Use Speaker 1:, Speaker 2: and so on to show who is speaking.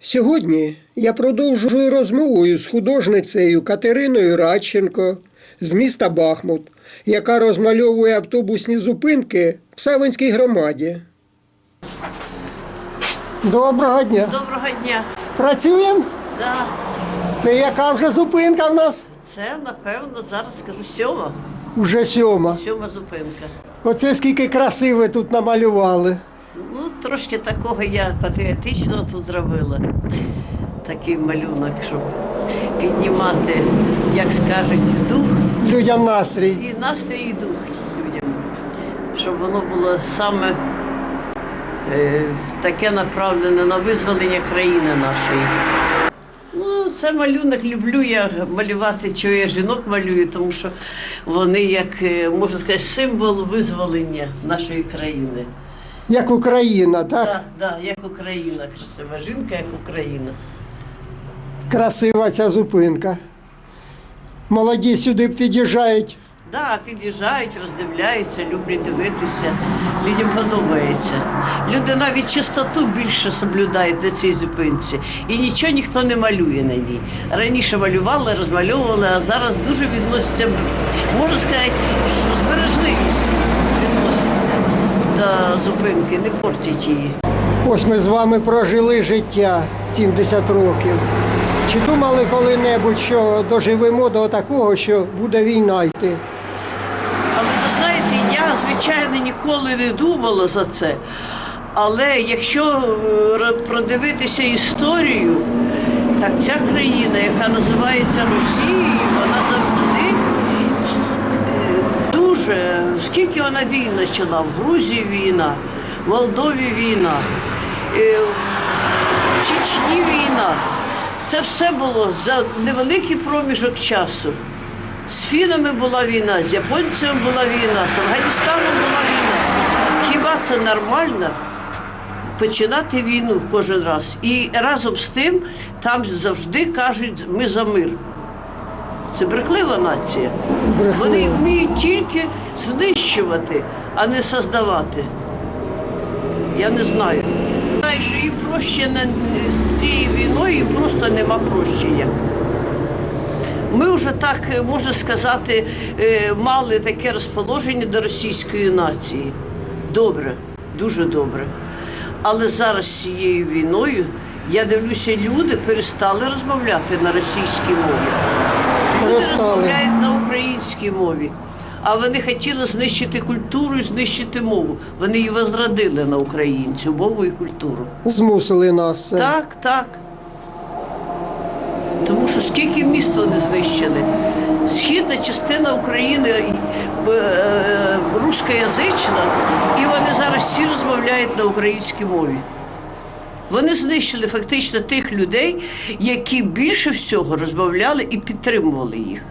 Speaker 1: Сьогодні я продовжую розмовою з художницею Катериною Радченко з міста Бахмут, яка розмальовує автобусні зупинки в Савинській громаді. Доброго дня!
Speaker 2: Доброго дня.
Speaker 1: Працюємо?
Speaker 2: Да.
Speaker 1: Це яка вже зупинка в нас?
Speaker 2: Це, напевно, зараз скажу сьома.
Speaker 1: Уже сьома.
Speaker 2: Сьома зупинка.
Speaker 1: Оце скільки краси ви тут намалювали.
Speaker 2: Ну, трошки такого я патріотичного тут зробила. Такий малюнок, щоб піднімати, як скажуть, дух
Speaker 1: Людям настрій.
Speaker 2: і настрій, і дух людям. Щоб воно було саме е, таке направлене на визволення країни нашої. Ну, це малюнок люблю я малювати, чого я жінок малюю, тому що вони, як е, можна сказати, символ визволення нашої країни.
Speaker 1: Як Україна, так?
Speaker 2: Так, да, як Україна, красива жінка, як Україна.
Speaker 1: Красива ця зупинка. Молоді сюди під'їжджають.
Speaker 2: Да, під'їжджають, роздивляються, люблять дивитися. Людям подобається. Люди навіть чистоту більше соблюдають на цій зупинці. І нічого ніхто не малює на ній. Раніше малювали, розмальовували, а зараз дуже відносяться, можна сказати, що збережливість до зупинки, не портять її.
Speaker 1: Ось ми з вами прожили життя 70 років. Чи думали коли-небудь, що доживемо до такого, що буде війна йти?
Speaker 2: Але ви знаєте, я звичайно ніколи не думала за це. Але якщо е, продивитися історію, так ця країна, яка називається Росією, вона завжди е, дуже, скільки вона війн почала, в Грузії війна, в Молдові війна, е, в Чечні війна. Це все було за невеликий проміжок часу. З фінами була війна, з японцями була війна, з Афганістаном була війна. Хіба це нормально починати війну кожен раз? І разом з тим там завжди кажуть, ми за мир. Це брехлива нація. Вони вміють тільки знищувати, а не создавати. Я не знаю. Знаю, що їм прощення з цією війною просто нема прощення. Ми вже так, е, можна сказати, е, мали таке розположення до російської нації. Добре, дуже добре. Але зараз з цією війною я дивлюся, люди перестали розмовляти на російській мові.
Speaker 1: Перестали.
Speaker 2: розмовляють на українській мові. А вони хотіли знищити культуру і знищити мову. Вони її возродили на українцю, мову і культуру.
Speaker 1: Змусили нас.
Speaker 2: Так, так. Тому що скільки міст вони знищили. Східна частина України е, е, рускоязична, і вони зараз всі розмовляють на українській мові. Вони знищили фактично тих людей, які більше всього розмовляли і підтримували їх.